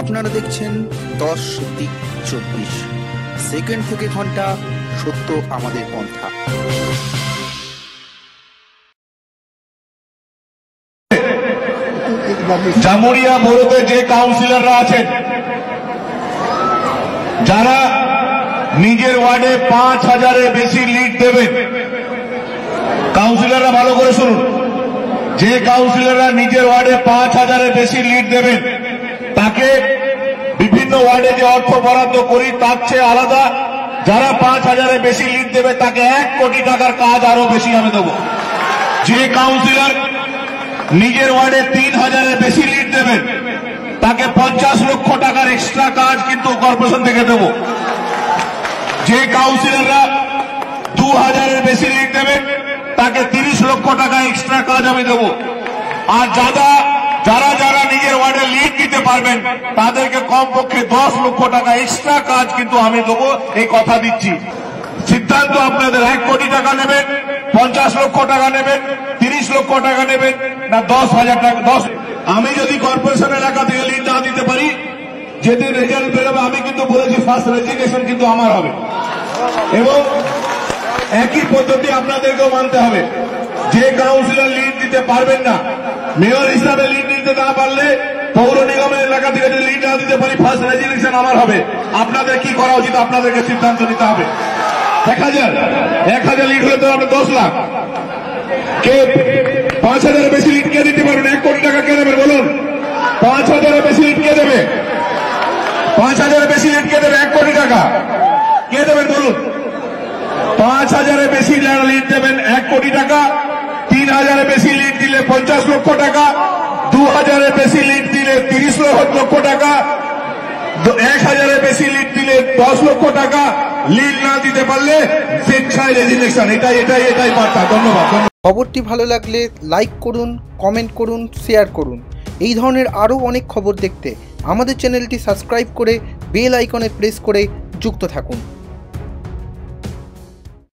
আপনারা দেখছেন দশ দিক চব্বিশ। সেকেন্ড থেকে ঘণ্টা সত্য আমাদের পন্থা। জামুরিয়া বড়োতে যে কাউন্সিলররা আছেন, যারা নিজের ওয়ার্ডে পাঁচ হাজারের বেশি লিড দেবেন কাউন্সিলররা ভালো করে শুনুন। যে কাউন্সিলররা নিজের ওয়ার্ডে পাঁচ হাজারের বেশি লিড দেবেন তাকে বিভিন্ন ওয়ার্ডে যে অর্থ বরাদ্দ করি, তার চেয়ে আলাদা যারা পাঁচ হাজারের বেশি লিড দেবে, তাকে এক কোটি টাকার কাজ আরও বেশি আমি দেবো। যে কাউন্সিলর নিজের ওয়ার্ডে তিন হাজারের বেশি লিড দেবেন, তাকে পঞ্চাশ লক্ষ টাকার এক্সট্রা কাজ কিন্তু কর্পোরেশন থেকে দেব। যে কাউন্সিলররা দু হাজারের বেশি লিড দেবেন তাকে তিরিশ লক্ষ টাকা এক্সট্রা কাজ আমি দেব। আর যারা যারা ওয়ার্ডে লিড দিতে পারবেন, তাদেরকে কমপক্ষে দশ লক্ষ টাকা এক্সট্রা কাজ কিন্তু আমি দেবো, এই কথা দিচ্ছি। সিদ্ধান্ত আপনাদের, এক কোটি টাকা নেবেন, পঞ্চাশ লক্ষ টাকা নেবেন, তিরিশ লক্ষ টাকা নেবেন, না দশ হাজার টাকা, দশ। আমি যদি কর্পোরেশন এলাকা থেকে লিড না দিতে পারি, যেদিন রেজাল্ট বেরোবে, আমি কিন্তু বলেছি ফার্স্ট রেজিগনেশন কিন্তু আমার হবে। এবং একই পদ্ধতি আপনাদেরকেও মানতে হবে। যে কাউন্সিলর লিড দিতে পারবেন না মেয়র হিসাবে লিড দিতে না পারলে পৌর নিগমের এলাকা থেকে যদি লিড না দিতে পারি ফার্স্ট রেজিগনেশন আমার হবে। আপনাদের কি করা উচিত? আপনাদেরকে সিদ্ধান্ত নিতে হবে। এক হাজার। এক হাজার লিড হলে তো আমরা দশ লাখ। কে পাঁচ হাজারের বেশি লিড কে দিতে পারবেন এক কোটি টাকা কে দেবেন বলুন। পাঁচ হাজারের বেশি লিড কে দেবে? পাঁচ হাজারের বেশি লিড কে দেবে? এক কোটি টাকা। কে দেবেন? বলুন। পাঁচ হাজারের বেশি লিড দেবেন, এক কোটি টাকা। তিন হাজারের বেশি লিড দিলে পঞ্চাশ লক্ষ টাকা। দু হাজারের বেশি লিড দিলে তিরিশ লক্ষ টাকা। এক হাজারের বেশি লিড দিলে দশ লক্ষ টাকা লিড না দিতে পারলে স্বেচ্ছায় রেজিগনেশন এটাই এটাই এটাই বার্তা। ধন্যবাদ। খবরটি ভালো লাগলে লাইক করুন কমেন্ট করুন শেয়ার করুন। এই ধরনের আরও অনেক খবর দেখতে আমাদের চ্যানেলটি সাবস্ক্রাইব করে বেল আইকনে প্রেস করে যুক্ত থাকুন।